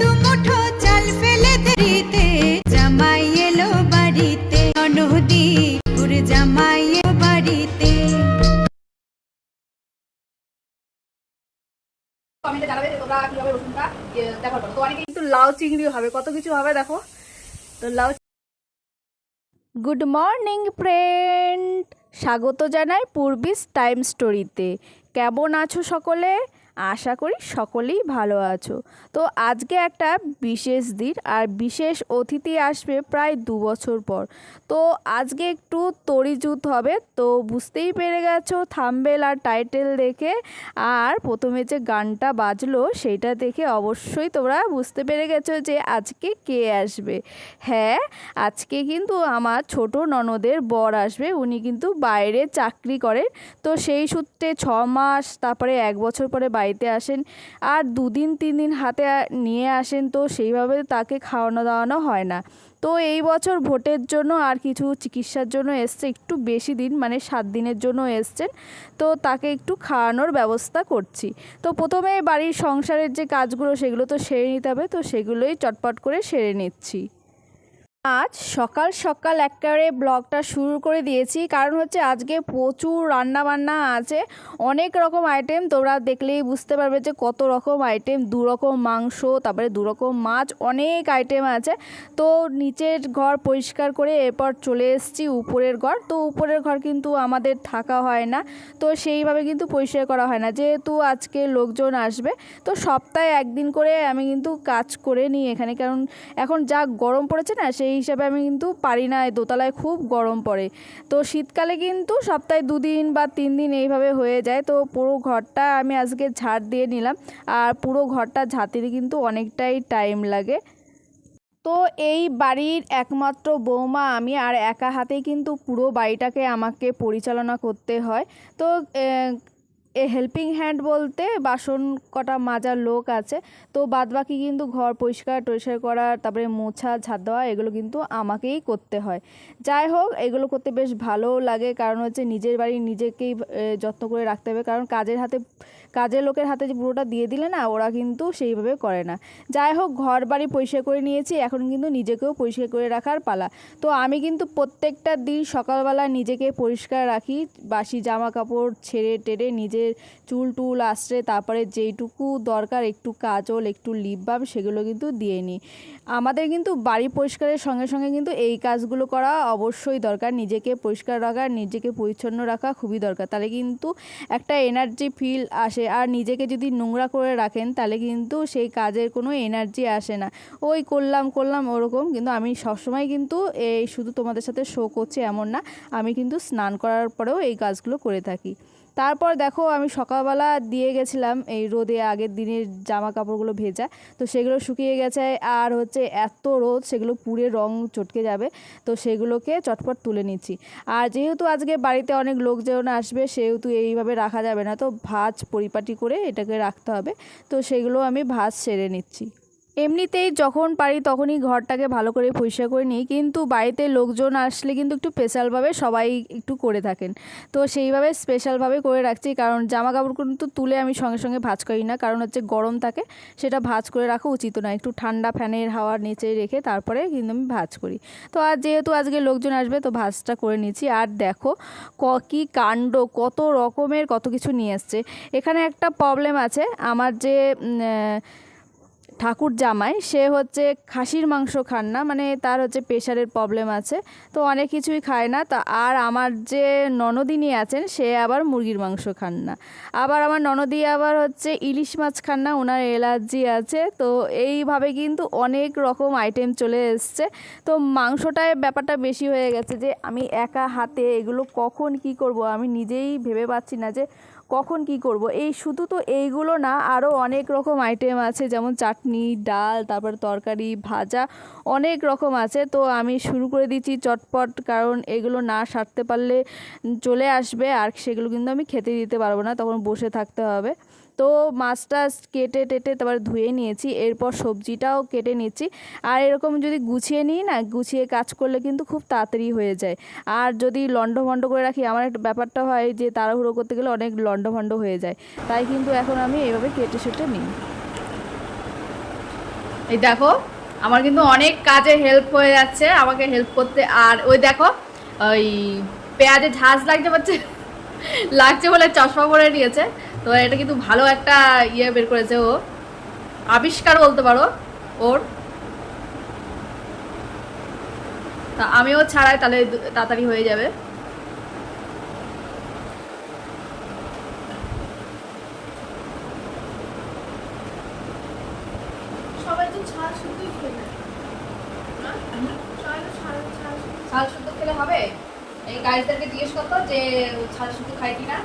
দু মুঠো চাল ফেলে দেরিতে জামাই এলো বাড়িতে নদী ঘুরে জামাই বাড়িতে। কমেন্টে জানাবে তোমরা কীভাবে রসুনটা ইয়ে, তো অনেকে কিন্তু লাউ চিংড়ি হবে। কত কিছু হবে দেখো। তো লাউ গুড মর্নিং ফ্রেন্ড স্বাগত জানাই পূর্বিস টাইম স্টোরিতে কেমন আছো সকলে? আশা করি সকলেই ভালো আছো। তো আজকে একটা বিশেষ দিন আর বিশেষ অতিথি আসবে প্রায় দু বছর পর। তো আজকে একটু তরিজুত হবে, তো বুঝতেই পেরে গেছো থাম্বেল আর টাইটেল দেখে। আর প্রথমে যে গানটা বাজলো সেইটা দেখে অবশ্যই তোমরা বুঝতে পেরে গেছো যে আজকে কে আসবে। হ্যাঁ আজকে কিন্তু আমার ছোট ননদের বর আসবে, উনি কিন্তু বাইরে চাকরি করেন। তো সেই সূত্রে ছ মাস, তারপরে এক বছর পরে বাড়িতে আসেন। আর দুদিন তিন দিন হাতে নিয়ে আসেন তো সেইভাবে তাকে খাওয়ানো দাওয়ানো হয় না। তো এই বছর ভোটের জন্য আর কিছু চিকিৎসার জন্য এসছে, একটু বেশি দিন মানে সাত দিনের জন্য এসছেন। তো তাকে একটু খাওয়ানোর ব্যবস্থা করছি। তো প্রথমে বাড়ির সংসারের যে কাজগুলো সেগুলো তো সেরে নিতে হবে, তো সেগুলোই চটপট করে সেরে নিচ্ছি। আজ সকাল সকাল একেবারে ব্লগটা শুরু করে দিয়েছি। কারণ হচ্ছে আজকে প্রচুর রান্না বান্না আছে। অনেক রকম আইটেম তোমরা দেখলেই বুঝতে পারবে যে কত রকম আইটেম দু রকম মাংস, তারপরে দু রকম মাছ, অনেক আইটেম আছে। তো নিচের ঘর পরিষ্কার করে এরপর চলে এসেছি উপরের ঘর। তো উপরের ঘর কিন্তু আমাদের থাকা হয় না। তো সেইভাবে কিন্তু পরিষ্কার করা হয় না। যেহেতু আজকে লোকজন আসবে, তো সপ্তাহে একদিন করে আমি কিন্তু কাজ করে নিই এখানে। কারণ এখন যা গরম পড়েছে না, সেই হিসাবে আমি কিন্তু পারি না দোতলায় খুব গরম পড়ে। তো শীতকালে কিন্তু সপ্তাহে দুদিন বা তিন দিন এইভাবে হয়ে যায়, তো পুরো ঘরটা আমি আজকে ঝাড় দিয়ে নিলাম। আর পুরো ঘরটা ঝাঁতে কিন্তু অনেকটাই টাইম লাগে। তো এই বাড়ির একমাত্র বৌমা আমি, আর একা হাতেই কিন্তু পুরো বাড়িটাকে আমাকে পরিচালনা করতে হয়। তো এ হেল্পিং হ্যান্ড বলতে বাসন কটা মাজার লোক আছে, তো বাদবাকি কিন্তু ঘর পরিষ্কার টরিষ্কার করা, তারপরে মোছা ঝাড় দেওয়া, এগুলো কিন্তু আমাকেই করতে হয়। যাই হোক, এগুলো করতে বেশ ভালোও লাগে, কারণ হচ্ছে নিজের বাড়ি নিজেকেই যত্ন করে রাখতে হবে, কারণ কাজের হাতে, কাজের লোকের হাতে যে পুরোটা দিয়ে দিলে না, ওরা কিন্তু সেইভাবে করে না। যাই হোক, ঘর বাড়ি পরিষ্কার করে নিয়েছি, এখন কিন্তু নিজেকেও পরিষ্কার করে রাখার পালা। তো আমি কিন্তু প্রত্যেকটা দিন সকালবেলা নিজেকে পরিষ্কার রাখি, বাসি জামা কাপড় ছেড়ে টেড়ে নিজের চুল টুল আশ্রে তারপরে যেইটুকু দরকার একটু কাজল, একটু লিপ বাম সেগুলো কিন্তু দিয়ে নিই। আমাদের কিন্তু বাড়ি পরিষ্কারের সঙ্গে সঙ্গে কিন্তু এই কাজগুলো করা অবশ্যই দরকার। নিজেকে পরিষ্কার রাখা, নিজেকে পরিচ্ছন্ন রাখা খুবই দরকার। তাহলে কিন্তু একটা এনার্জি ফিল আসে। আর নিজেকে যদি নোংরা করে রাখেন তাহলে কিন্তু সেই কাজের কোনো এনার্জি আসে না। ওই করলাম করলাম ওরকম কিন্তু আমি সবসময় কিন্তু এই শুধু তোমাদের সাথে শো করছি এমন না। আমি কিন্তু স্নান করার পরেও এই কাজগুলো করে থাকি। তারপর দেখো আমি সকালবেলা দিয়ে গেছিলাম এই রোদে আগের দিনের জামা কাপড়গুলো ভেজা। তো সেগুলো শুকিয়ে গেছে আর হচ্ছে এত রোদ, সেগুলো পুড়ে রং চটকে যাবে। তো সেগুলোকে চটপট তুলে নিচ্ছি। আর যেহেতু আজকে বাড়িতে অনেক লোকজন আসবে, সেহেতু এইভাবে রাখা যাবে না। তো ভাজ পরিপাটি করে এটাকে রাখতে হবে। তো সেগুলো আমি ভাজ সেরে নিচ্ছি। এমনিতেই যখন পারি তখনই ঘরটাকে ভালো করে পরিষ্কার করে নিই। কিন্তু বাড়িতে লোকজন আসলে কিন্তু একটু স্পেশালভাবে সবাই একটু করে থাকেন। তো সেইভাবে স্পেশালভাবে করে রাখছি। কারণ জামা কাপড় কিন্তু তুলে আমি সঙ্গে সঙ্গে ভাজ করি না। কারণ হচ্ছে গরম থাকে, সেটা ভাজ করে রাখা উচিত না একটু ঠান্ডা ফ্যানের হাওয়ার নিচে রেখে তারপরে কিন্তু আমি ভাজ করি। তো আর যেহেতু আজকে লোকজন আসবে, তো ভাজটা করে নিচ্ছি। আর দেখো ক, কী কাণ্ড, কত রকমের কত কিছু নিয়ে এসছে এখানে একটা প্রবলেম আছে। আমার যে ঠাকুর জামাই সে হচ্ছে খাসির মাংস খান না মানে তার হচ্ছে প্রেশারের প্রবলেম আছে। তো অনেক কিছুই খায় না, তা আর আমার যে ননদিনী আছেন, সে আবার মুরগির মাংস খান না। আবার আমার ননদি আবার হচ্ছে ইলিশ মাছ খান না ওনার অ্যালার্জি আছে, তো এইভাবে কিন্তু অনেক রকম আইটেম চলে এসছে। তো মাংসটায় ব্যাপারটা বেশি হয়ে গেছে যে, আমি একা হাতে এগুলো কখন কি করব, আমি নিজেই ভেবে পাচ্ছি না যে কখন কি করব? এই শুধু তো এইগুলো না আরও অনেক রকম আইটেম আছে, যেমন চাটনি, ডাল, তারপর তরকারি, ভাজা, অনেক রকম আছে। তো আমি শুরু করে দিচ্ছি চটপট, কারণ এগুলো না সারতে পারলে চলে আসবে, আর সেগুলো কিন্তু আমি খেতে দিতে পারব না, তখন বসে থাকতে হবে। তো মাছটা কেটে টেটে তারপর ধুয়ে নিয়েছি, এরপর সবজিটাও কেটে নিচ্ছি। আর এরকম যদি গুছিয়ে নিই না, গুছিয়ে কাজ করলে কিন্তু খুব তাড়াতাড়ি হয়ে যায়। আর যদি লন্ডভন্ড করে রাখি, আমার একটা ব্যাপারটা হয় যে তাড়াহুড়ো করতে গেলে অনেক লন্ডভন্ড হয়ে যায়। তাই কিন্তু এখন আমি এভাবে কেটে সেটে নিই। এই দেখো, আমার কিন্তু অনেক কাজে হেল্প হয়ে যাচ্ছে, আমাকে হেল্প করতে। আর ওই দেখো, ওই পেঁয়াজে ঝাঁজ লাগছে পাচ্ছে লাগছে বলে চশমা পরে নিয়েছে। তো এটা কিন্তু ভালো একটা ইয়ে বের করেছে ও। আবিষ্কার বলতে পারো ওর। তা আমিও ছাড়াই তাহলে তাড়াতাড়ি হয়ে যাবে। ছাড় ছাল শুদ্ধ খেলে হবে? এই গাইজদেরকে জিজ্ঞেস করতো যে ছাল শুদ্ধ খায় কিনা।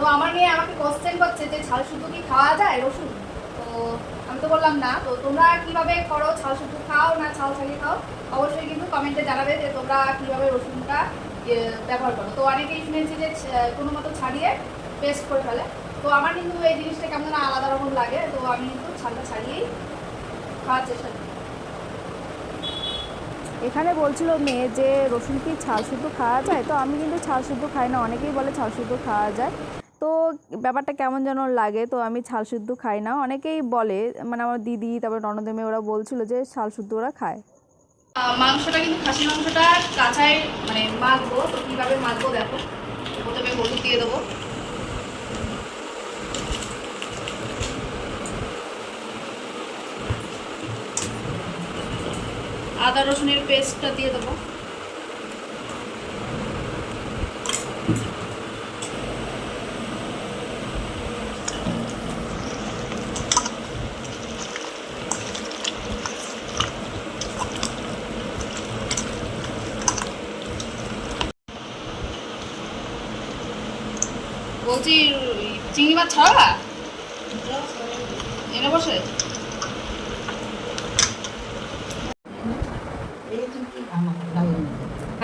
তো আমার মেয়ে আমাকে কোশ্চেন করছে যে, ছাল শুদ্ধ কি খাওয়া যায় রসুন? তো আমি তো বললাম, না। তো তোমরা কীভাবে করো, ছাল শুদ্ধ খাও না ছাল ছাড়িয়ে খাও? অবশ্যই কিন্তু কমেন্টে জানাবে যে, তোমরা কীভাবে রসুনটা ব্যবহার করো? তো অনেকেই শুনেছি যে কোনো মতো ছাড়িয়ে পেস্ট করে ফেলে। তো আমার কিন্তু এই জিনিসটা কেমন আলাদা রকম লাগে। তো আমি কিন্তু ছালটা ছাড়িয়েই খাওয়ার চেষ্টা করি। এখানে বলছিল মেয়ে যে, রসুন কি ছাল শুদ্ধ খাওয়া যায়? তো আমি কিন্তু ছাল শুদ্ধ খাই না। অনেকেই বলে ছাল শুদ্ধ খাওয়া যায়। তো ব্যাপারটা কেমন যেন লাগে, তো আমি ছাল শুদ্ধ খাই না। অনেকেই বলে মানে আমার দিদি, তারপরে ননদের মেয়ে, ওরা বলছিল যে ছাল শুদ্ধ ওরা খায়। মাংসটা কিন্তু খাসি মাংসটা কাঁচাই মানে মাখবো, তো কীভাবে মাখবো দেখো। প্রথমে হলুদ দিয়ে দেবো। আদা রসুনের পেস্টটা দিয়ে দেবো বলছি ছাড়া? এনে বসে।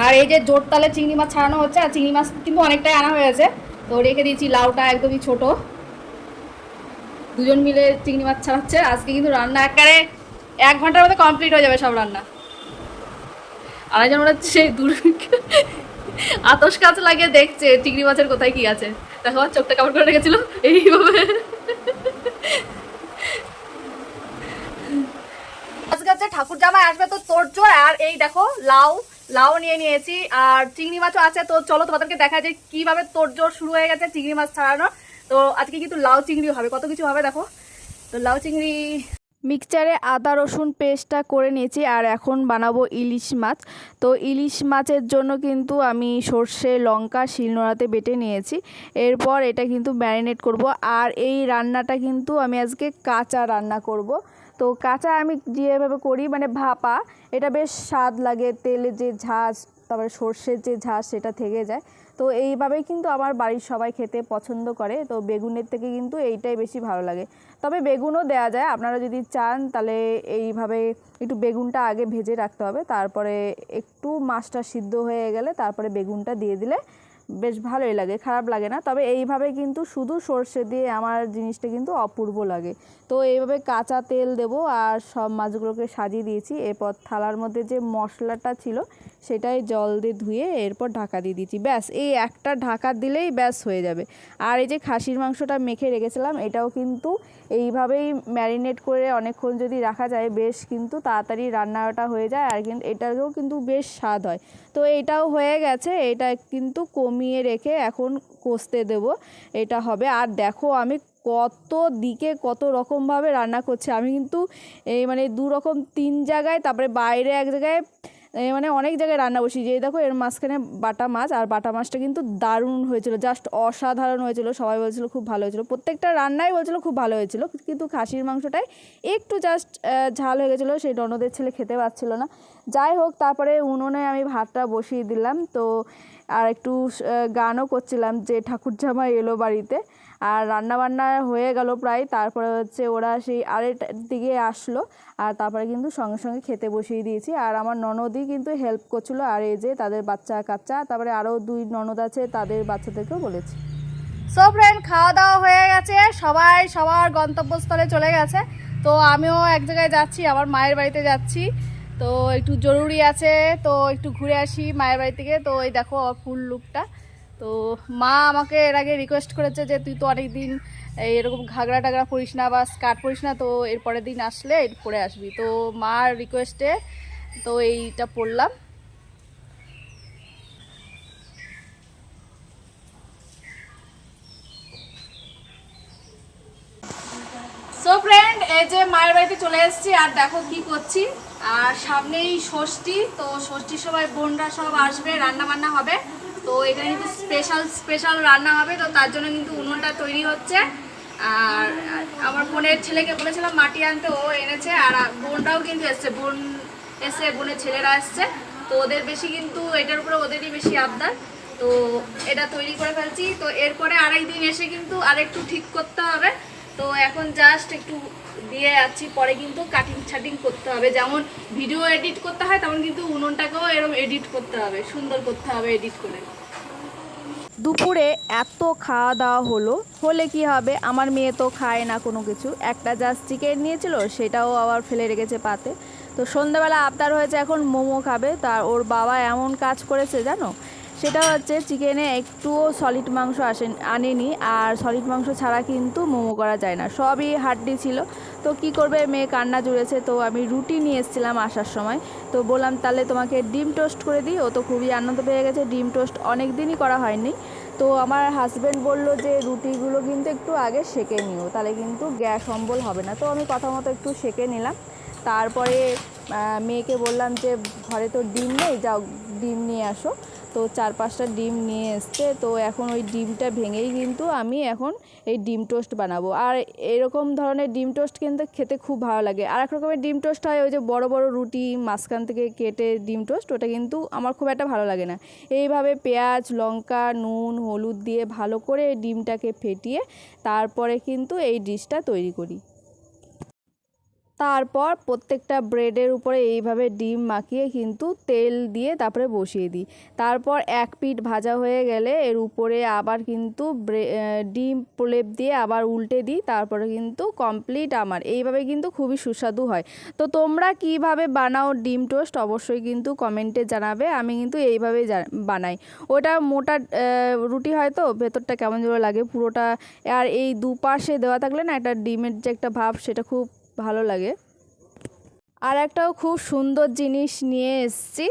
আর এই যে জোর তালে চিংড়ি মাছ ছাড়ানো হচ্ছে, আর চিংড়ি মাছ কিন্তু অনেকটাই আনা হয়েছে তো রেখে দিয়েছি, লাউটা একদমই ছোট। দুজন মিলে চিংড়ি মাছ ছাড়াচ্ছে, আজকে কিন্তু রান্না একেবারে এক ঘণ্টার মধ্যে কমপ্লিট হয়ে যাবে সব রান্না। আর মনে হচ্ছে সেই দূর আতস কাজ লাগিয়ে দেখছে, চিংড়ি মাছের কোথায় কি আছে? দেখো চোখটা কাপড় করে রেখেছিল এইভাবে। আজকে হচ্ছে ঠাকুর জামাই আসবে তো তোর জোর, আর এই দেখো লাউ লাউ নিয়ে নিয়েছি, আর চিংড়ি মাছও আছে, তো চলো তোমাদেরকে দেখা যায় কীভাবে তোর জোর শুরু হয়ে গেছে চিংড়ি মাছ ছাড়ানো। তো আজকে কিন্তু লাউ চিংড়ি হবে, কত কিছু হবে দেখো। তো লাউ চিংড়ি মিক্সচারে আদা, রসুন পেস্টটা করে নিয়েছি আর এখন বানাবো ইলিশ মাছ। তো ইলিশ মাছের জন্য কিন্তু আমি সর্ষে, লঙ্কা, শিলনোড়াতে বেটে নিয়েছি। এরপর এটা কিন্তু ম্যারিনেট করব আর এই রান্নাটা কিন্তু আমি আজকে কাঁচা রান্না করব। তো কাঁচা আমি যেভাবে করি মানে ভাপা, এটা বেশ স্বাদ লাগে, তেলে যে ঝাঁজ, তারপরে সর্ষের যে ঝাঁজ সেটা থেকে যায়। তো এইভাবেই কিন্তু আমার বাড়ির সবাই খেতে পছন্দ করে। তো বেগুনের থেকে কিন্তু এইটাই বেশি ভালো লাগে। তবে বেগুনও দেওয়া যায়। আপনারা যদি চান তাহলে এইভাবে একটু বেগুনটা আগে ভেজে রাখতে হবে। তারপরে একটু মাছটা সিদ্ধ হয়ে গেলে তারপরে বেগুনটা দিয়ে দিলে বেশ ভালোই লাগে, খারাপ লাগে না। তবে এইভাবে কিন্তু শুধু সর্ষে দিয়ে আমার জিনিসটা কিন্তু অপূর্ব লাগে। তো এইভাবে কাঁচা তেল দেব আর সব মাছগুলোকে সাজিয়ে দিয়েছি। এরপর থালার মধ্যে যে মশলাটা ছিল সেটাই জল দিয়ে ধুয়ে এরপর ঢাকা দিয়ে দিয়েছি ব্যাস, এই একটা ঢাকা দিলেই ব্যাস হয়ে যাবে। আর এই যে খাসির মাংসটা মেখে রেখেছিলাম, এটাও কিন্তু এইভাবেই ম্যারিনেট করে অনেকক্ষণ যদি রাখা যায়, বেশ কিন্তু তাড়াতাড়ি রান্নাটা হয়ে যায় আর কিন্তু এটাতেও কিন্তু বেশ স্বাদ হয়। তো এটাও হয়ে গেছে, এটা কিন্তু কমিয়ে রেখে এখন কষতে দেব, এটা হবে। আর দেখো আমি কত দিকে কত রকমভাবে রান্না করছি। আমি কিন্তু এই মানে দু রকম তিন জায়গায়, তারপরে বাইরে এক জায়গায় মানে অনেক জায়গায় রান্না বসি যে দেখো এর মাঝখানে বাটা মাছ, আর বাটা মাছটা কিন্তু দারুণ হয়েছিল জাস্ট অসাধারণ হয়েছিল, সবাই বলছিল খুব ভালো হয়েছিল। প্রত্যেকটা রান্নাই বলছিল খুব ভালো হয়েছিল, কিন্তু খাসির মাংসটাই একটু জাস্ট ঝাল হয়ে গেছিল, সেই ননদের ছেলে খেতে পারছিল না। যাই হোক, তারপরে উনুনে আমি ভাতটা বসিয়ে দিলাম, তো আর একটু গানও করছিলাম যে ঠাকুর জামাই এলো বাড়িতে। আর রান্না বান্না হয়ে গেল প্রায়। তারপরে হচ্ছে ওরা সেই আড়াইটার দিকে আসলো। আর তারপরে কিন্তু সঙ্গে সঙ্গে খেতে বসিয়ে দিয়েছি। আর আমার ননদই কিন্তু হেল্প করছিল। আর এই যে তাদের বাচ্চা কাচ্চা, তারপরে আরও দুই ননদ আছে তাদের বাচ্চাদেরকেও বলেছি। সো ফ্রেন্ড খাওয়া দাওয়া হয়ে গেছে। সবাই সবার গন্তব্যস্থলে চলে গেছে। তো আমিও এক জায়গায় যাচ্ছি আমার মায়ের বাড়িতে যাচ্ছি। তো একটু জরুরি আছে। তো একটু ঘুরে আসি মায়ের বাড়ি থেকে। তো এই দেখো ফুল লুকটা। তো মা আমাকে এর আগে রিকোয়েস্ট করেছে যে তুই তো অনেক দিন এরকম ঘাগরা টাগরা পরিস না বা স্কার্ট পরিস না, তো এর পরের দিন আসলে পরে আসবি। তো মার রিকোয়েস্টে তো এইটা পরলাম সো ফ্রেন্ড এই যে মায়ের বাড়িতে চলে এসেছি, আর দেখো কি করছি। আর সামনেই ষষ্ঠী, তো ষষ্ঠীর সময় বোনরা সব আসবে রান্না বান্না হবে। তো এখানে কিন্তু স্পেশাল স্পেশাল রান্না হবে, তো তার জন্য কিন্তু উনুনটা তৈরি হচ্ছে। আর আমার বোনের ছেলেকে বলেছিলাম মাটি আনতে, ও এনেছে, আর বোনরাও কিন্তু এসছে, বোন এসে বোনের ছেলেরা এসছে। তো ওদের বেশি কিন্তু, এটার উপরে ওদেরই বেশি আবদার। তো এটা তৈরি করে ফেলছি। তো এরপরে আরেক দিন এসে কিন্তু আরেকটু ঠিক করতে হবে। তো এখন জাস্ট একটু দিয়ে যাচ্ছি, পরে কিন্তু কাটিং ছাটিং করতে হবে। যেমন ভিডিও এডিট করতে হয়, তেমন কিন্তু উনুনটাকেও এরকম এডিট করতে হবে, সুন্দর করতে হবে এডিট করে। দুপুরে এত খাওয়া দাওয়া হলো, হলে কি হবে? আমার মেয়ে তো খায় না কোনো কিছু। একটা জাস্ট চিকেন নিয়েছিল, সেটাও আবার ফেলে রেখেছে পাতে। তো সন্ধ্যাবেলা আবদার হয়েছে, এখন মোমো খাবে। তার ওর বাবা এমন কাজ করেছে জানো? সেটা হচ্ছে চিকেনে একটুও সলিড মাংস আসেন, আনেনি। আর সলিড মাংস ছাড়া কিন্তু মোমো করা যায় না। সবই হাড্ডি ছিল। তো কি করবে? মেয়ে কান্না জুড়েছে। তো আমি রুটি নিয়ে এসেছিলাম আসার সময়। তো বললাম, তাহলে তোমাকে ডিম টোস্ট করে দিই। ও তো খুবই আনন্দ পেয়ে গেছে। ডিম টোস্ট অনেক দিনই করা হয়নি। তো আমার হাজব্যান্ড বলল যে, রুটিগুলো কিন্তু একটু আগে সেকে নিও। তাহলে কিন্তু গ্যাস অম্বল হবে না। তো আমি কথা মতো একটু সেকে নিলাম। তারপরে মেয়েকে বললাম যে, ঘরে তো ডিম নেই, যাও ডিম নিয়ে আসো। তো চার পাঁচটা ডিম নিয়ে এসছে। তো এখন ওই ডিমটা ভেঙেই কিন্তু আমি এখন এই ডিম টোস্ট বানাবো। আর এরকম ধরনের ডিম টোস্ট কিন্তু খেতে খুব ভালো লাগে। আর এক রকমের ডিম টোস্ট হয় ওই যে বড় বড় রুটি মাঝখান থেকে কেটে ডিম টোস্ট, ওটা কিন্তু আমার খুব একটা ভালো লাগে না। এইভাবে পেঁয়াজ, লঙ্কা, নুন, হলুদ দিয়ে ভালো করে ডিমটাকে ফেটিয়ে তারপরে কিন্তু এই ডিশটা তৈরি করি। তারপর প্রত্যেকটা ব্রেডের উপরে এইভাবে ডিম মাখিয়ে কিন্তু তেল দিয়ে তারপরে বসিয়ে দিই। তারপর এক পিঠ ভাজা হয়ে গেলে এর উপরে আবার কিন্তু ডিম প্রলেপ দিয়ে আবার উল্টে দিই, তারপরে কিন্তু কমপ্লিট আমার। এইভাবে কিন্তু খুবই সুস্বাদু হয়। তো তোমরা কীভাবে বানাও ডিম টোস্ট অবশ্যই কিন্তু কমেন্টে জানাবে, আমি কিন্তু এইভাবেই জা- বানাই। ওটা মোটা রুটি হয় তো, ভেতরটা কেমন যেন লাগে পুরোটা। আর এই দুপাশে দেওয়া থাকলে না একটা ডিমের যে একটা ভাব সেটা খুব ভালো লাগে। আর একটাও খুব সুন্দর জিনিস নিয়ে এসেছি।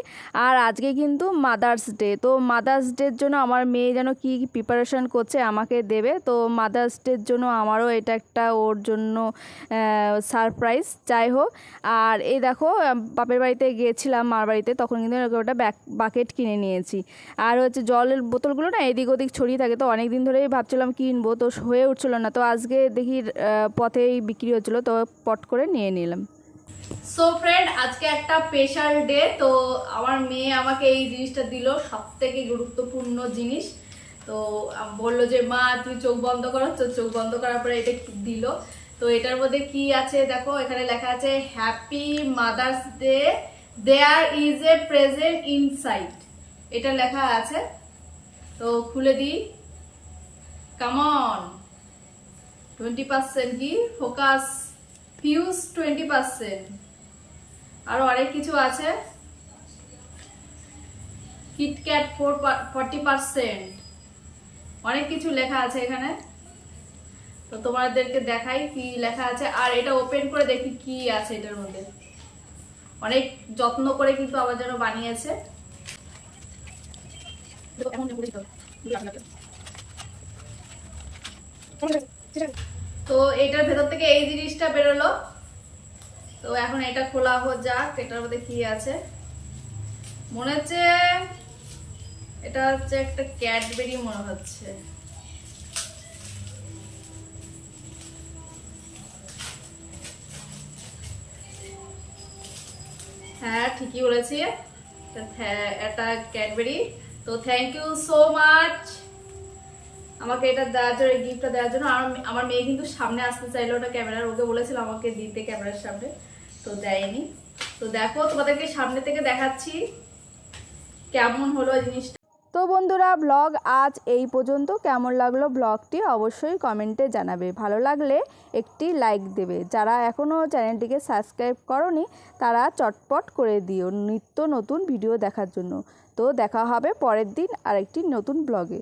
আর আজকে কিন্তু মাদার্স ডে তো মাদার্স ডের জন্য আমার মেয়ে যেন কী প্রিপারেশন করছে আমাকে দেবে। তো মাদার্স ডের জন্য আমারও এটা একটা ওর জন্য সারপ্রাইজ যাই হোক, আর এই দেখো বাপের বাড়িতে গিয়েছিলাম মার বাড়িতে, তখন কিন্তু একটা ব্যাক বাকেট কিনে নিয়েছি। আর হচ্ছে জলের বোতলগুলো না এদিক ওদিক ছড়িয়ে থাকে, তো অনেক দিন ধরেই ভাবছিলাম কিনবো, তো হয়ে উঠছিলো না। তো আজকে দেখি পথেই বিক্রি হচ্ছিল, তো পট করে নিয়ে নিলাম। সো ফ্রেন্ড আজকে একটা স্পেশাল ডে তো আমার মেয়ে আমাকে এই জিনিসটা দিল সব থেকে গুরুত্বপূর্ণ জিনিস। তো যে, মা তুই চোখ বন্ধ করো। তো চোখ বন্ধ করার পরে এটা দিল। তো এটার মধ্যে কি আছে দেখো, এখানে লেখা আছে happy mother's day there is a present inside এটা লেখা আছে। তো খুলে দিই। কামন টোয়েন্টি পার্সেন্ট কি? ফোকাস ফিউজ টোয়েন্টি পার্সেন্ট আরও অনেক কিছু আছে। কিটক্যাট ফোর পার্সেন্ট অনেক কিছু লেখা আছে এখানে। তো তোমাদেরকে দেখাই কি লেখা আছে। আর এটা ওপেন করে দেখি কি আছে এটার মধ্যে। অনেক যত্ন করে কিন্তু আবার যেন বানিয়েছে। তো এটার ভেতর থেকে এই জিনিসটা বেরোলো। তো এখন এটা খোলা হো যাক, এটার মধ্যে কি আছে? মনে হচ্ছে এটা হচ্ছে একটা ক্যাডবেরি মনে হচ্ছে। হ্যাঁ ঠিকই বলেছি। এটা ক্যাডবেরি। তো থ্যাংক ইউ সো মাচ। আমাকে এটা দেওয়ার জন্য গিফটটা দেওয়ার জন্য। আর আমার মেয়ে কিন্তু সামনে আসতে চাইলো ওটা ক্যামেরার ওকে বলেছিল আমাকে দিতে ক্যামেরার সামনে। তো দেয়নি। তো দেখো, তোমাদেরকে সামনে থেকে দেখাচ্ছি কেমন হলো জিনিসটা। তো বন্ধুরা ব্লগ আজ এই পর্যন্ত। কেমন লাগল ব্লগটি অবশ্যই কমেন্টে জানাবে। ভালো লাগলে একটি লাইক দেবে। যারা এখনও চ্যানেলটিকে সাবস্ক্রাইব করনি, তারা চটপট করে দিও নিত্য নতুন ভিডিও দেখার জন্য। তো দেখা হবে পরের দিন আরেকটি নতুন ব্লগে